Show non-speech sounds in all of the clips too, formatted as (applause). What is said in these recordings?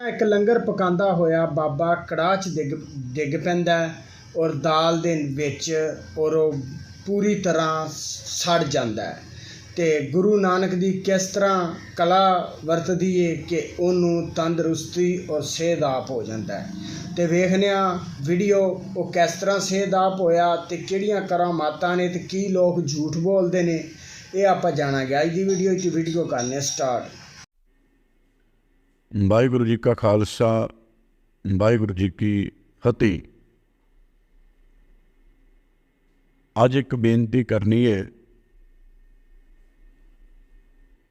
ਇੱਕ ਲੰਗਰ ਪਕਾਉਂਦਾ ਹੋਇਆ ਬਾਬਾ ਕੜਾਹ 'ਚ ਡਿੱਗ ਡਿੱਗ ਪੈਂਦਾ ਔਰ ਦਾਲ ਦੇ ਵਿੱਚ ਔਰ ਉਹ ਪੂਰੀ ਤਰ੍ਹਾਂ ਸੜ ਜਾਂਦਾ ਹੈ। ਤੇ ਗੁਰੂ ਨਾਨਕ ਦੀ ਕਿਸ ਤਰ੍ਹਾਂ ਕਲਾ ਵਰਤਦੀ ਏ ਕਿ ਉਹਨੂੰ ਤੰਦਰੁਸਤੀ ਔਰ ਸਿਹਤ ਹੋ ਜਾਂਦਾ ਹੈ। ਤੇ ਵੇਖਦੇ ਹਾਂ ਵੀਡੀਓ ਉਹ ਕਿਸ ਤਰ੍ਹਾਂ ਸਿਹਤ ਆਪ ਹੋਇਆ ਤੇ ਕਿਹੜੀਆਂ ਕਰਾਮਾਤਾਂ ਨੇ ਤੇ ਕੀ ਲੋਕ ਝੂਠ ਬੋਲਦੇ ਨੇ, ਇਹ ਆਪਾਂ ਜਾਣਾਂਗੇ। ਅੱਜ ਦੀ ਵੀਡੀਓ 'ਚ ਵੀਡੀਓ ਕਰਨੇ ਸਟਾਰਟ ਵਾਹਿਗੁਰੂ ਜੀ ਕਾ ਖਾਲਸਾ, ਵਾਹਿਗੁਰੂ ਜੀ ਕੀ ਫਤਿਹ। ਅੱਜ ਇੱਕ ਬੇਨਤੀ ਕਰਨੀ ਹੈ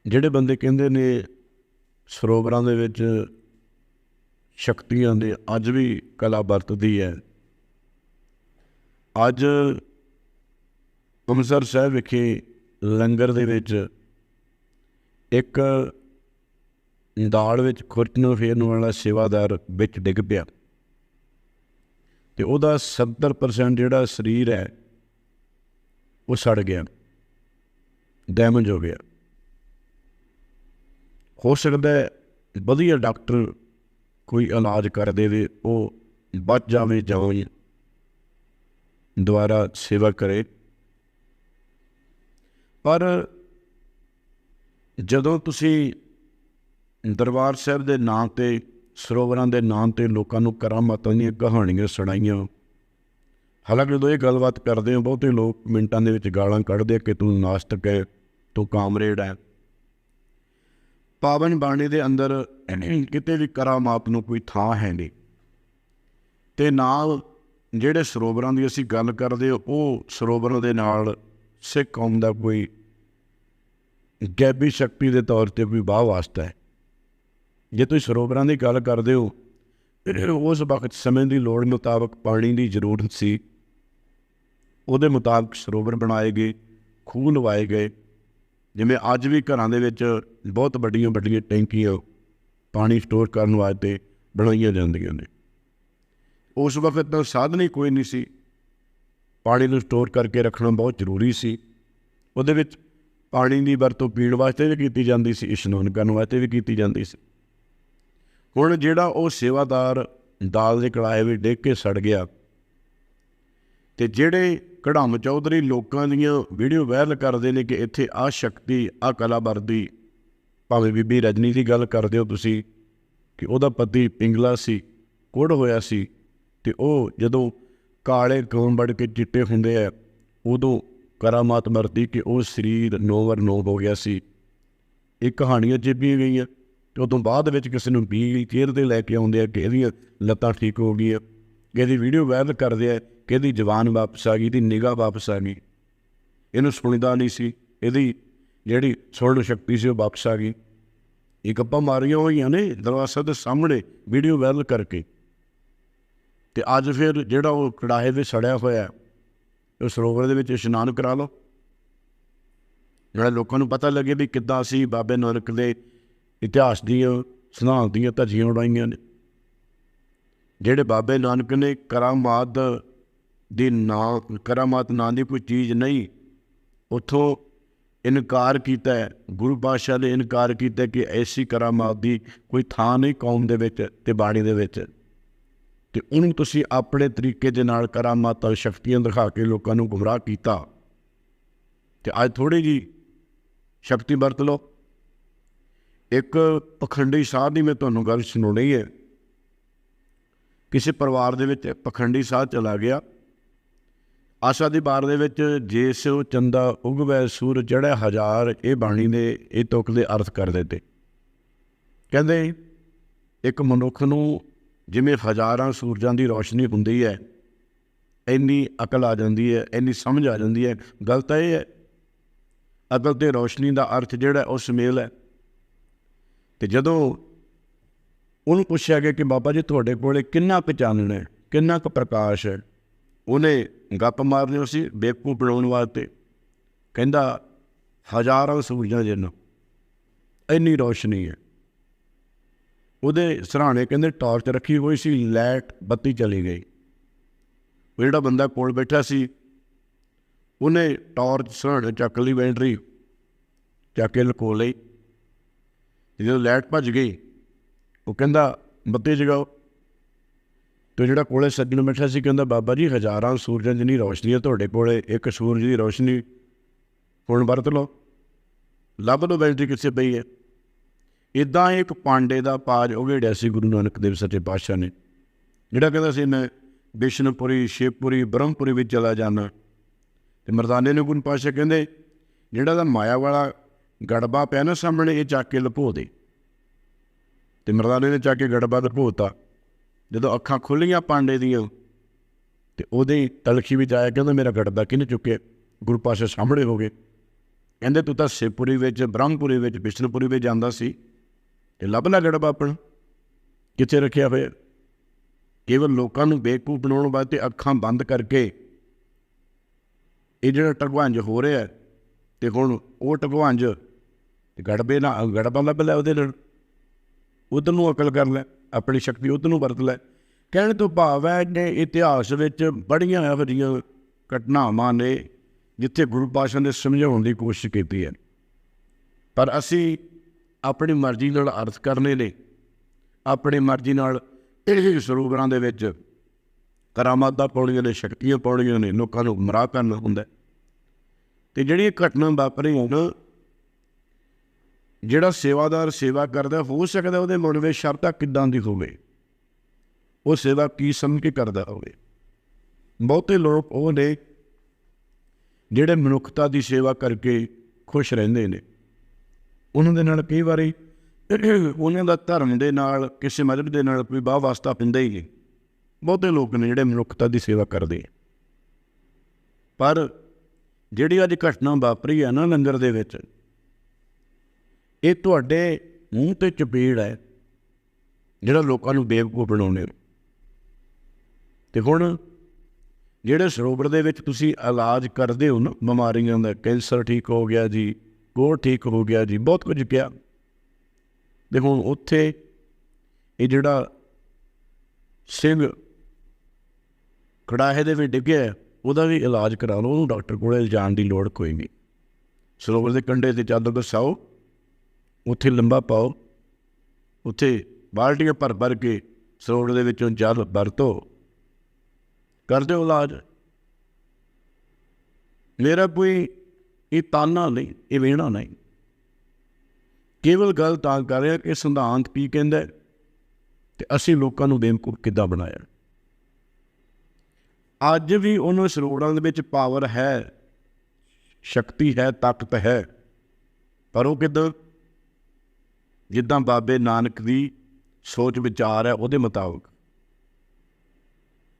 ਜਿਹੜੇ ਬੰਦੇ ਕਹਿੰਦੇ ਨੇ ਸਰੋਵਰਾਂ ਦੇ ਵਿੱਚ ਸ਼ਕਤੀਆਂ ਦੇ ਅੱਜ ਵੀ ਕਲਾ ਵਰਤਦੀ ਹੈ। ਅੱਜ ਅੰਮ੍ਰਿਤਸਰ ਸਾਹਿਬ ਵਿਖੇ ਲੰਗਰ ਦੇ ਵਿੱਚ ਇੱਕ ਦਾਲ ਵਿੱਚ ਖੁਰਚ ਨੂੰ ਫੇਰਨ ਵਾਲਾ ਸੇਵਾਦਾਰ ਵਿੱਚ ਡਿੱਗ ਪਿਆ। ਤੇ ਉਹਦਾ 70% ਜਿਹੜਾ ਸਰੀਰ ਹੈ, ਉਹ ਸੜ ਗਿਆ। ਡੈਮੇਜ ਹੋ ਗਿਆ। ਹੋ ਸਕਦਾ ਹੈ ਵਧੀਆ ਡਾਕਟਰ ਕੋਈ ਇਲਾਜ ਕਰ ਦੇਵੇ, ਉਹ ਬਚ ਜਾਵੇ ਜਾਵੇ ਦੁਆਰਾ ਸੇਵਾ ਕਰੇ। ਪਰ ਜਦੋਂ ਤੁਸੀਂ ਦਰਬਾਰ ਸਾਹਿਬ ਦੇ ਨਾਂ ਤੇ, ਸਰੋਵਰਾਂ ਦੇ ਨਾਂ ਤੇ ਲੋਕਾਂ ਨੂੰ ਕਰਾਮਾਤਾਂ ਦੀਆਂ ਕਹਾਣੀਆਂ ਸੁਣਾਈਆਂ। ਹਾਲਾਂਕਿ ਜਦੋਂ ਇਹ ਗੱਲਬਾਤ ਕਰਦੇ ਹੋ, ਬਹੁਤੇ ਲੋਕ ਮਿੰਟਾਂ ਦੇ ਵਿੱਚ ਗਾਲਾਂ ਕੱਢਦੇ ਕਿ ਤੂੰ ਨਾਸਤਕ ਹੈ ਤੂੰ ਕਾਮਰੇਡ ਹੈ ਪਾਵਨ ਬਾਣੀ ਦੇ ਅੰਦਰ ਕਿਤੇ ਵੀ ਕਰਾਮਾਤ ਨੂੰ ਕੋਈ ਥਾਂ ਹੈ ਨਹੀਂ। ਤੇ ਨਾਲ ਜਿਹੜੇ ਸਰੋਵਰਾਂ ਦੀ ਅਸੀਂ ਗੱਲ ਕਰਦੇ ਉਹ ਸਰੋਵਰਾਂ ਦੇ ਨਾਲ ਸਿੱਖ ਕੌਮ ਦਾ ਕੋਈ ਗੈਬੀ ਸ਼ਕਤੀ ਦੇ ਤੌਰ ਤੇ ਕੋਈ ਬਾਹ ਵਾਸਤਾ ਹੈ ਜੇ ਤੁਸੀਂ ਸਰੋਵਰਾਂ ਦੀ ਗੱਲ ਕਰਦੇ ਹੋ ਉਸ ਵਕਤ ਸਮੇਂ ਦੀ ਲੋੜ ਮੁਤਾਬਕ ਪਾਣੀ ਦੀ ਜ਼ਰੂਰਤ ਸੀ। ਉਹਦੇ ਮੁਤਾਬਕ ਸਰੋਵਰ ਬਣਾਏ ਗਏ, ਖੂਹ ਲਵਾਏ ਗਏ। ਜਿਵੇਂ ਅੱਜ ਵੀ ਘਰਾਂ ਦੇ ਵਿੱਚ ਬਹੁਤ ਵੱਡੀਆਂ ਵੱਡੀਆਂ ਟੈਂਕੀਆਂ ਪਾਣੀ ਸਟੋਰ ਕਰਨ ਵਾਸਤੇ ਬਣਾਈਆਂ ਜਾਂਦੀਆਂ ਨੇ। ਉਸ ਵਕਤ ਤਾਂ ਸਾਧਨ ਹੀ ਕੋਈ ਨਹੀਂ ਸੀ। ਪਾਣੀ ਨੂੰ ਸਟੋਰ ਕਰਕੇ ਰੱਖਣਾ ਬਹੁਤ ਜ਼ਰੂਰੀ ਸੀ। ਉਹਦੇ ਵਿੱਚ ਪਾਣੀ ਦੀ ਵਰਤੋਂ ਪੀਣ ਵਾਸਤੇ ਵੀ ਕੀਤੀ ਜਾਂਦੀ ਸੀ, ਇਸ਼ਨਾਨ ਕਰਨ ਵਾਸਤੇ ਵੀ ਕੀਤੀ ਜਾਂਦੀ ਸੀ। ਹੁਣ ਜਿਹੜਾ ਉਹ ਸੇਵਾਦਾਰ ਦਾਲ ਦੇ ਕੜਾਏ ਵਿੱਚ ਡਿੱਗ ਕੇ ਸੜ ਗਿਆ ਤੇ ਜਿਹੜੇ ਕਢਾਮ ਚੌਧਰੀ ਲੋਕਾਂ ਦੀਆਂ ਵੀਡੀਓ ਵਾਇਰਲ ਕਰਦੇ ਨੇ ਕਿ ਇੱਥੇ ਆ ਸ਼ਕਤੀ, ਆ ਕਲਾ ਵਰਦੀ ਭਾਵੇਂ ਬੀਬੀ ਰਜਨੀ ਦੀ ਗੱਲ ਕਰਦੇ ਹੋ ਤੁਸੀਂ, ਕਿ ਉਹਦਾ ਪਤੀ ਪਿੰਗਲਾ ਸੀ ਕੁੜ ਹੋਇਆ ਸੀ, ਤੇ ਉਹ ਜਦੋਂ ਕਾਲੇ ਕੌਮ ਵੜ ਕੇ ਚਿੱਟੇ ਹੁੰਦੇ ਆ, ਉਦੋਂ ਕਰਾਮਾਤ ਮਰਦੀ ਕਿ ਉਹ ਸਰੀਰ ਨੋਵਰ ਨੋ ਹੋ ਗਿਆ ਸੀ। ਇਹ ਕਹਾਣੀਆਂ ਚਿਪੀਆਂ ਗਈਆਂ। ਤੇ ਉਦੋਂ ਬਾਅਦ ਵਿੱਚ ਕਿਸੇ ਨੂੰ ਵੀ ਚੇਅਰ ਤੇ ਲੈ ਕੇ ਆਉਂਦੇ ਆ ਕਿ ਇਹਦੀਆਂ ਲੱਤਾਂ ਠੀਕ ਹੋ ਗਈਆਂ ਇਹਦੀ ਵੀਡੀਓ ਵਾਇਰਲ ਕਰਦੇ ਆ ਕਿ ਇਹਦੀ ਜਵਾਨ ਵਾਪਸ ਆ ਗਈ, ਇਹਦੀ ਨਿਗਾਹ ਵਾਪਸ ਆ ਗਈ। ਇਹਨੂੰ ਸੁਣਦਾ ਨਹੀਂ ਸੀ, ਇਹਦੀ ਜਿਹੜੀ ਸੁਣਨ ਸ਼ਕਤੀ ਸੀ ਉਹ ਵਾਪਸ ਆ ਗਈ। ਇਹ ਗੱਪਾਂ ਮਾਰੀਆਂ ਹੋਈਆਂ ਨੇ ਦਰਵਾਜ਼ੇ ਦੇ ਸਾਹਮਣੇ ਵੀਡੀਓ ਵਾਇਰਲ ਕਰਕੇ। ਤੇ ਅੱਜ ਫਿਰ ਜਿਹੜਾ ਉਹ ਕੜਾਹੇ ਵਿੱਚ ਸੜਿਆ ਹੋਇਆ ਉਹ ਸਰੋਵਰ ਦੇ ਵਿੱਚ ਇਸ਼ਨਾਨ ਕਰਾ ਲਓ। ਜਿਹੜਾ ਲੋਕਾਂ ਨੂੰ ਪਤਾ ਲੱਗੇ ਵੀ ਕਿੱਦਾਂ ਅਸੀਂ ਬਾਬੇ ਨਾਨਕ ਦੇ ਇਤਿਹਾਸ ਦੀਆਂ, ਸਿਧਾਂਤ ਦੀਆਂ ਧੱਜੀਆਂ ਉਡਾਈਆਂ ਨੇ। ਜਿਹੜੇ ਬਾਬੇ ਨਾਨਕ ਨੇ ਕਰਾਮਾਤ ਦੀ ਨਾਂ, ਕਰਾਮਾਤ ਨਾਂ ਦੀ ਕੋਈ ਚੀਜ਼ ਨਹੀਂ, ਉਥੋਂ ਇਨਕਾਰ ਕੀਤਾ ਹੈ। ਗੁਰੂ ਪਾਤਸ਼ਾਹ ਨੇ ਇਨਕਾਰ ਕੀਤਾ ਕਿ ਐਸੀ ਕਰਾਮਾਤ ਦੀ ਕੋਈ ਥਾਂ ਨਹੀਂ ਕੌਮ ਦੇ ਵਿੱਚ ਤੇ ਬਾਣੀ ਦੇ ਵਿੱਚ। ਤੇ ਉਹਨੂੰ ਤੁਸੀਂ ਆਪਣੇ ਤਰੀਕੇ ਦੇ ਨਾਲ ਕਰਾਮਾਤਾਂ ਸ਼ਕਤੀਆਂ ਦਿਖਾ ਕੇ ਲੋਕਾਂ ਨੂੰ ਗੁੰਮਰਾਹ ਕੀਤਾ। ਤੇ ਅੱਜ ਥੋੜੀ ਜੀ ਸ਼ਕਤੀ ਵਰਤ ਲਓ। ਇੱਕ ਪਖੰਡੀ ਸਾਧ ਦੀ ਮੈਂ ਤੁਹਾਨੂੰ ਗੱਲ ਸੁਣਾਉਣੀ ਹੈ। ਕਿਸੇ ਪਰਿਵਾਰ ਦੇ ਵਿੱਚ ਪਖੰਡੀ ਸਾਧ ਚਲਾ ਗਿਆ। ਆਸ਼ਾ ਦੀ ਬਾਰ ਦੇ ਵਿੱਚ ਜੇ ਸਿਉ ਚੰਦਾ ਉਗਵੇ ਸੂਰ ਚੜ੍ਹਿਆ ਹਜ਼ਾਰ ਇਹ ਬਾਣੀ ਦੇ ਇਹ ਤੁਕ ਦੇ ਅਰਥ ਕਰ ਦਿੱਤੇ। ਕਹਿੰਦੇ ਇੱਕ ਮਨੁੱਖ ਨੂੰ ਜਿਵੇਂ ਹਜ਼ਾਰਾਂ ਸੂਰਜਾਂ ਦੀ ਰੋਸ਼ਨੀ ਹੁੰਦੀ ਹੈ, ਇੰਨੀ ਅਕਲ ਆ ਜਾਂਦੀ ਹੈ, ਇੰਨੀ ਸਮਝ ਆ ਜਾਂਦੀ ਹੈ। ਗੱਲ ਤਾਂ ਇਹ ਹੈ। ਅਕਲ ਤੇ ਰੋਸ਼ਨੀ ਦਾ ਅਰਥ ਜਿਹੜਾ ਉਹ ਸੁਮੇਲ ਹੈ। ਤੇ ਜਦੋਂ ਉਹਨੂੰ ਪੁੱਛਿਆ ਗਿਆ ਕਿ ਬਾਬਾ ਜੀ ਤੁਹਾਡੇ ਕੋਲੇ ਕਿੰਨਾ ਕੁ ਚਾਨਣ ਹੈ, ਕਿੰਨਾ ਕੁ ਪ੍ਰਕਾਸ਼ ਹੈ, ਉਹਨੇ ਗੱਪ ਮਾਰਨੀ ਸੀ ਬੇਕੂ ਬਣਾਉਣ ਵਾਸਤੇ। ਕਹਿੰਦਾ, ਹਜ਼ਾਰਾਂ ਸੂਰਜਾਂ ਜਿੰਨਾ ਇੰਨੀ ਰੋਸ਼ਨੀ ਹੈ। ਉਹਦੇ ਸਰਾਣੇ ਕਹਿੰਦੇ ਟਾਰਚ ਰੱਖੀ ਹੋਈ ਸੀ, ਲਾਈਟ ਬੱਤੀ ਚਲੀ ਗਈ। ਉਹ ਜਿਹੜਾ ਬੰਦਾ ਕੋਲ ਬੈਠਾ ਸੀ, ਉਹਨੇ ਟਾਰਚ ਸਰਾਣੇ ਚੱਕ ਲਈ, ਬੈਟਰੀ ਚੱਕ ਕੇ ਲਕੋ ਲਈ। ਜਦੋਂ ਲਾਈਟ ਭੱਜ ਗਈ, ਉਹ ਕਹਿੰਦਾ, ਬੱਤੀ ਜਗਾਓ। ਤੇ ਜਿਹੜਾ ਕੋਲੇ ਸੱਜਣ ਬੈਠਾ ਸੀ, ਕਹਿੰਦਾ, ਬਾਬਾ ਜੀ, ਹਜ਼ਾਰਾਂ ਸੂਰਜਾਂ ਜਿੰਨੀ ਰੋਸ਼ਨੀ ਹੈ ਤੁਹਾਡੇ ਕੋਲੇ, ਇੱਕ ਸੂਰਜ ਦੀ ਰੋਸ਼ਨੀ ਹੁਣ ਵਰਤ ਲਓ। ਲੱਭ ਲਓ ਬੈਟਰੀ ਕਿੱਥੇ ਪਈ ਹੈ। ਇਦਾਂ ਇੱਕ ਪਾਂਡੇ ਦਾ ਪਾਜ ਉਗੜਿਆ ਸੀ ਗੁਰੂ ਨਾਨਕ ਦੇਵ ਸੱਚੇ ਪਾਤਸ਼ਾਹ ਨੇ, ਜਿਹੜਾ ਕਹਿੰਦਾ ਸੀ ਮੈਂ ਬਿਸ਼ਨਪੁਰੀ, ਸ਼ਿਵਪੁਰੀ, ਬ੍ਰਹਮਪੁਰੀ ਵਿੱਚ ਚਲਾ ਜਾਣਾ। ਤੇ ਮਰਦਾਨੇ ਨੂੰ ਗੁਰੂ ਪਾਤਸ਼ਾਹ ਕਹਿੰਦੇ, ਜਿਹੜਾ ਦਾ ਮਾਇਆ ਵਾਲਾ ਗੜਬਾ ਪਿਆ ਨਾ ਸਾਹਮਣੇ ਇਹ ਚੱਕ ਕੇ ਲਪੋ ਦੇ। ਤੇ ਮਰਦਾਨੇ ਨੇ ਚੱਕ ਕੇ ਗੜਬਾ ਲਪੋਤਾ ਜਦੋਂ ਅੱਖਾਂ ਖੁੱਲੀਆਂ ਪਾਂਡੇ ਦੀਆਂ ਤੇ ਉਹਦੇ ਤਲਖੀ ਵਿੱਚ ਆਇਆ ਕਹਿੰਦਾ ਮੇਰਾ ਗੜਬਾ ਕਿਹਨੇ ਚੁੱਕਿਆ? ਗੁਰੂ ਪਾਤਸ਼ਾਹ ਸਾਹਮਣੇ ਹੋ ਗਏ। ਕਹਿੰਦੇ ਤੂੰ ਤਾਂ ਸ਼ਿਵਪੁਰੀ ਵਿੱਚ ਬ੍ਰਹਮਪੁਰੀ ਵਿੱਚ ਬਿਸ਼ਨਪੁਰੀ ਵਿੱਚ ਜਾਂਦਾ ਸੀ। ਤੇ ਲੱਭ ਲੈ ਗੜਬਾ ਆਪਣਾ? ਕਿੱਥੇ ਰੱਖਿਆ ਹੋਇਆ? ਕੇਵਲ ਲੋਕਾਂ ਨੂੰ ਬੇਵਕੂਫ ਬਣਾਉਣ ਵਾਸਤੇ ਅੱਖਾਂ ਬੰਦ ਕਰਕੇ ਇਹ ਜਿਹੜਾ ਟਗਵਾਂਜ ਹੋ ਰਿਹਾ ਹੈ, ਤੇ ਹੁਣ ਉਹ ਟਗਵਾਂਜ ਤੇ ਗੜਬੇ ਨਾਲ ਗੜਬਾ ਲੱਭ ਲੈ ਉਹਦੇ ਨਾਲ। ਉਧਰ ਨੂੰ ਅਕਲ ਕਰ ਲੈ, ਆਪਣੀ ਸ਼ਕਤੀ ਉਧਰ ਨੂੰ ਵਰਤ ਲੈ। ਕਹਿਣ ਤੋਂ ਭਾਵ ਹੈ ਕਿ ਇਤਿਹਾਸ ਵਿੱਚ ਬੜੀਆਂ ਇਹੋ ਜਿਹੀਆਂ ਘਟਨਾਵਾਂ ਨੇ ਜਿੱਥੇ ਗੁਰੂ ਪਾਤਸ਼ਾਹ ਨੇ ਸਮਝਾਉਣ ਦੀ ਕੋਸ਼ਿਸ਼ ਕੀਤੀ ਹੈ। ਪਰ ਅਸੀਂ ਆਪਣੀ ਮਰਜ਼ੀ ਨਾਲ ਅਰਥ ਕਰਨੇ ਨੇ। ਆਪਣੀ ਮਰਜ਼ੀ ਨਾਲ ਇਹ ਸਰੂਪਾਂ ਦੇ ਵਿੱਚ ਕਰਾਮਾਤਾਂ ਪਾਉਣੀਆਂ ਨੇ, ਸ਼ਕਤੀਆਂ ਪਾਉਣੀਆਂ ਨੇ, ਲੋਕਾਂ ਨੂੰ ਗੁੰਮਰਾਹ ਕਰਨਾ ਹੁੰਦਾ ਹੈ। ਤੇ ਜਿਹੜੀ ਇਹ ਘਟਨਾ ਵਾਪਰੀ ਹੈ ਨਾ ਜਿਹੜਾ ਸੇਵਾਦਾਰ ਸੇਵਾ ਕਰਦਾ, ਹੋ ਸਕਦਾ ਉਹਦੇ ਮਨ ਵਿੱਚ ਸ਼ਰਧਾ ਕਿੱਦਾਂ ਦੀ ਹੋਵੇ? ਉਹ ਸੇਵਾ ਕੀ ਸਮਝ ਕੇ ਕਰਦਾ ਹੋਵੇ? ਬਹੁਤੇ ਲੋਕ ਉਹ ਨੇ ਜਿਹੜੇ ਮਨੁੱਖਤਾ ਦੀ ਸੇਵਾ ਕਰਕੇ ਖੁਸ਼ ਰਹਿੰਦੇ ਨੇ। ਉਹਨਾਂ ਦੇ ਨਾਲ ਕਈ ਵਾਰੀ ਉਹਨਾਂ ਦਾ ਧਰਮ ਦੇ ਨਾਲ, ਕਿਸੇ ਮਦਦ ਦੇ ਨਾਲ ਕੋਈ ਬਾਹ ਵਾਸਤਾ ਪਿੰਦਾ ਹੀ ਨਹੀਂ। ਬਹੁਤੇ ਲੋਕ ਨੇ ਜਿਹੜੇ ਮਨੁੱਖਤਾ ਦੀ ਸੇਵਾ ਕਰਦੇ ਆ। ਪਰ ਜਿਹੜੀ ਅੱਜ ਘਟਨਾ ਵਾਪਰੀ ਹੈ ਨਾ ਲੰਗਰ ਦੇ ਵਿੱਚ ਇਹ ਤੁਹਾਡੇ ਮੂੰਹ ਤੇ ਚਪੇੜ ਹੈ, ਜਿਹੜਾ ਲੋਕਾਂ ਨੂੰ ਬੇਵਕੂਫ ਬਣਾਉਣੇ ਤੇ ਹੁਣ ਜਿਹੜੇ ਸਰੋਵਰ ਦੇ ਵਿੱਚ ਤੁਸੀਂ ਇਲਾਜ ਕਰਦੇ ਹੋ ਨਾ, ਬਿਮਾਰੀਆਂ ਦਾ, ਕੈਂਸਰ ਠੀਕ ਹੋ ਗਿਆ ਜੀ ਗੋੜ ਠੀਕ ਹੋ ਗਿਆ ਜੀ, ਬਹੁਤ ਕੁਝ ਕਿਹਾ। ਤੇ ਹੁਣ ਉੱਥੇ ਇਹ ਜਿਹੜਾ ਸਿੰਘ ਕੜਾਹੇ ਦੇ ਵਿੱਚ ਡਿੱਗਿਆ ਉਹਦਾ ਵੀ ਇਲਾਜ ਕਰਾ ਲਓ, ਉਹਨੂੰ ਡਾਕਟਰ ਕੋਲ ਜਾਣ ਦੀ ਲੋੜ ਕੋਈ ਨਹੀਂ। ਸਰੋਵਰ ਦੇ ਕੰਢੇ ਤੇ ਚਾਦਰ ਦਸਾਓ ਉੱਥੇ ਲੰਬਾ ਪਾਓ। ਉੱਥੇ ਬਾਲਟੀਆਂ ਭਰ ਭਰ ਕੇ ਸਰੋਵਰ ਦੇ ਵਿੱਚੋਂ ਜਲ ਵਰਤੋ। ਕਰ ਦਿਓ ਇਲਾਜ। ਮੇਰਾ ਕੋਈ ਇਹ ਤਾਨਾ ਨਹੀਂ, ਇਹ ਵੇਣਾ ਨਹੀਂ। ਕੇਵਲ ਗੱਲ ਤਾਂ ਕਰ ਰਿਹਾ ਕਿ ਸਿਧਾਂਤ ਕੀ ਕਹਿੰਦਾ ਹੈ ਤੇ ਅਸੀਂ ਲੋਕਾਂ ਨੂੰ ਬੇਵਕੂਫ ਕਿੱਦਾਂ ਬਣਾਇਆ। ਅੱਜ ਵੀ ਉਹਨਾਂ ਸਰੋਵਰਾਂ ਦੇ ਵਿੱਚ ਪਾਵਰ ਹੈ, ਸ਼ਕਤੀ ਹੈ, ਤਾਕਤ ਹੈ, ਪਰ ਉਹ ਕਿੱਦਾਂ ਜਿੱਦਾਂ ਬਾਬੇ ਨਾਨਕ ਦੀ ਸੋਚ ਵਿਚਾਰ ਹੈ, ਉਹਦੇ ਮੁਤਾਬਕ।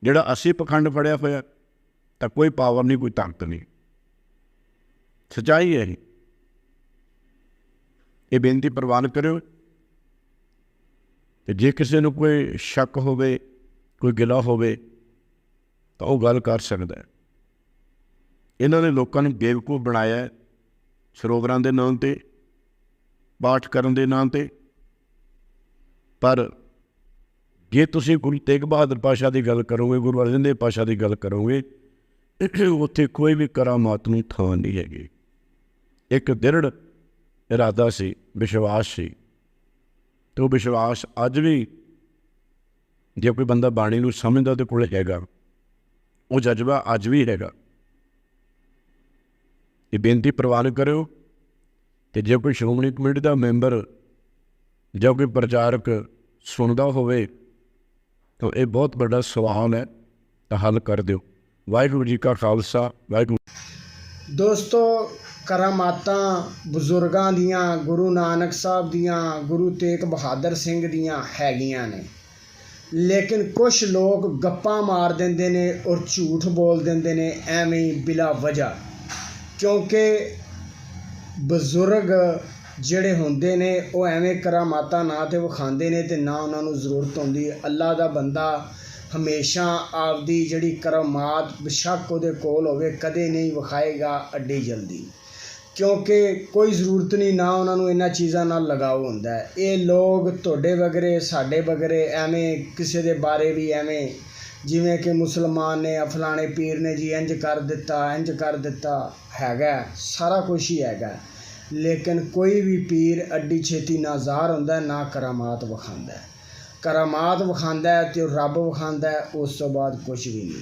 ਜਿਹੜਾ ਅਸੀਂ ਪਖੰਡ ਫੜਿਆ ਹੋਇਆ ਤਾਂ ਕੋਈ ਪਾਵਰ ਨਹੀਂ, ਕੋਈ ਤਾਕਤ ਨਹੀਂ। ਸਚਾਈ ਹੈ ਇਹ। ਬੇਨਤੀ ਪ੍ਰਵਾਨ ਕਰਿਓ। ਤੇ ਜੇ ਕਿਸੇ ਨੂੰ ਕੋਈ ਸ਼ੱਕ ਹੋਵੇ, ਕੋਈ ਗਿਲਾ ਹੋਵੇ, ਤਾਂ ਉਹ ਗੱਲ ਕਰ ਸਕਦਾ ਹੈ। ਇਹਨਾਂ ਨੇ ਲੋਕਾਂ ਨੂੰ ਬੇਵਕੂਫ ਬਣਾਇਆ ਸਰੋਵਰਾਂ ਦੇ ਨਾਮ ਤੇ। ਪਾਠ ਕਰਨ ਦੇ ਨਾਂ ਤੇ। ਪਰ ਜੇ ਤੁਸੀਂ ਗੁਰੂ ਤੇਗ ਬਹਾਦਰ ਪਾਸ਼ਾ ਦੀ ਗੱਲ ਕਰੋਗੇ, ਗੁਰੂ ਅਰਜਨ ਦੇਵ ਪਾਸ਼ਾ ਦੀ ਗੱਲ ਕਰੋਗੇ, (clears throat) ਉੱਥੇ ਕੋਈ ਵੀ ਕਰਾਮਾਤ ਨੂੰ ਥਾਂ ਨਹੀਂ ਹੈਗੀ। ਇੱਕ ਦ੍ਰਿੜ ਇਰਾਦਾ ਸੀ, ਵਿਸ਼ਵਾਸ ਸੀ। ਤੇ ਉਹ ਵਿਸ਼ਵਾਸ ਅੱਜ ਵੀ ਜੇ ਕੋਈ ਬੰਦਾ ਬਾਣੀ ਨੂੰ ਸਮਝਦਾ ਤੇ ਕੋਲ ਹੈਗਾ, ਉਹ ਜਜ਼ਬਾ ਅੱਜ ਵੀ ਹੈਗਾ। ਇਹ ਬੇਨਤੀ ਪ੍ਰਵਾਨ ਕਰਿਓ। ਕਿ ਜੇ ਕੋਈ ਸ਼੍ਰੋਮਣੀ ਕਮੇਟੀ ਦਾ ਮੈਂਬਰ ਜਾਂ ਕੋਈ ਪ੍ਰਚਾਰਕ ਸੁਣਦਾ ਹੋਵੇ, ਤਾਂ ਇਹ ਬਹੁਤ ਵੱਡਾ ਸਵਾਲ ਹੈ, ਤਾਂ ਹੱਲ ਕਰ ਦਿਓ। ਵਾਹਿਗੁਰੂ ਜੀ ਕਾ ਖਾਲਸਾ, ਵਾਹਿਗੁਰੂ ਦੋਸਤੋ, ਕਰਾਮਾਤਾਂ ਬਜ਼ੁਰਗਾਂ ਦੀਆਂ, ਗੁਰੂ ਨਾਨਕ ਸਾਹਿਬ ਦੀਆਂ, ਗੁਰੂ ਤੇਗ ਬਹਾਦਰ ਸਿੰਘ ਦੀਆਂ ਹੈਗੀਆਂ ਨੇ। ਲੇਕਿਨ ਕੁਝ ਲੋਕ ਗੱਪਾਂ ਮਾਰ ਦਿੰਦੇ ਨੇ ਔਰ ਝੂਠ ਬੋਲ ਦਿੰਦੇ ਨੇ, ਐਵੇਂ ਹੀ ਬਿਲਾ ਵਜ੍ਹਾ। ਕਿਉਂਕਿ ਬਜ਼ੁਰਗ ਜਿਹੜੇ ਹੁੰਦੇ ਨੇ, ਉਹ ਐਵੇਂ ਕਰਾਮਾਤਾਂ ਨਾ ਤੇ ਵਿਖਾਉਂਦੇ ਨੇ ਤੇ ਨਾ ਉਹਨਾਂ ਨੂੰ ਜ਼ਰੂਰਤ ਹੁੰਦੀ। ਅੱਲਾ ਦਾ ਬੰਦਾ ਹਮੇਸ਼ਾ ਆਪਦੀ ਜਿਹੜੀ ਕਰਾਮਾਤ ਬੇਸ਼ੱਕ ਉਹਦੇ ਕੋਲ ਹੋਵੇ, ਕਦੇ ਨਹੀਂ ਵਿਖਾਏਗਾ ਅੱਡੀ ਜਲਦੀ। ਕਿਉਂਕਿ ਕੋਈ ਜ਼ਰੂਰਤ ਨਹੀਂ, ਨਾ ਉਹਨਾਂ ਨੂੰ ਇਹਨਾਂ ਚੀਜ਼ਾਂ ਨਾਲ ਲਗਾਓ ਹੁੰਦਾ। ਇਹ ਲੋਕ ਤੁਹਾਡੇ ਵਗਰੇ, ਸਾਡੇ ਵਗਰੇ, ਐਵੇਂ ਕਿਸੇ ਦੇ ਬਾਰੇ ਵੀ ਐਵੇਂ ਜਿਵੇਂ ਕਿ ਮੁਸਲਮਾਨ ਨੇ ਫਲਾਣੇ ਪੀਰ ਨੇ ਜੀ ਇੰਜ ਕਰ ਦਿੱਤਾ, ਇੰਜ ਕਰ ਦਿੱਤਾ, ਹੈਗਾ, ਸਾਰਾ ਕੁਝ ਹੀ ਹੈਗਾ। ਲੇਕਿਨ ਕੋਈ ਵੀ ਪੀਰ ਅੱਡੀ ਛੇਤੀ ਨਾ ਜ਼ਾਹਰ ਹੁੰਦਾ, ਨਾ ਕਰਾਮਾਤ ਵਿਖਾਉਂਦਾ। ਕਰਾਮਾਤ ਵਿਖਾਉਂਦਾ ਹੈ ਤੇ ਉਹ ਰੱਬ ਵਿਖਾਉਂਦਾ ਉਸ ਤੋਂ ਬਾਅਦ ਕੁਝ ਵੀ ਨਹੀਂ।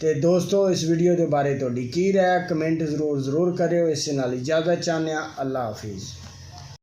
ਤੇ ਦੋਸਤੋ, ਇਸ ਵੀਡੀਓ ਦੇ ਬਾਰੇ ਤੁਹਾਡੀ ਕੀ ਰਾਏ ਕਮੈਂਟ ਜ਼ਰੂਰ ਜ਼ਰੂਰ ਕਰਿਓ। ਇਸ ਨਾਲ ਇਜਾਜ਼ਤ ਚਾਹੁੰਦੇ ਹਾਂ ਅੱਲਾ ਹਾਫਿਜ਼।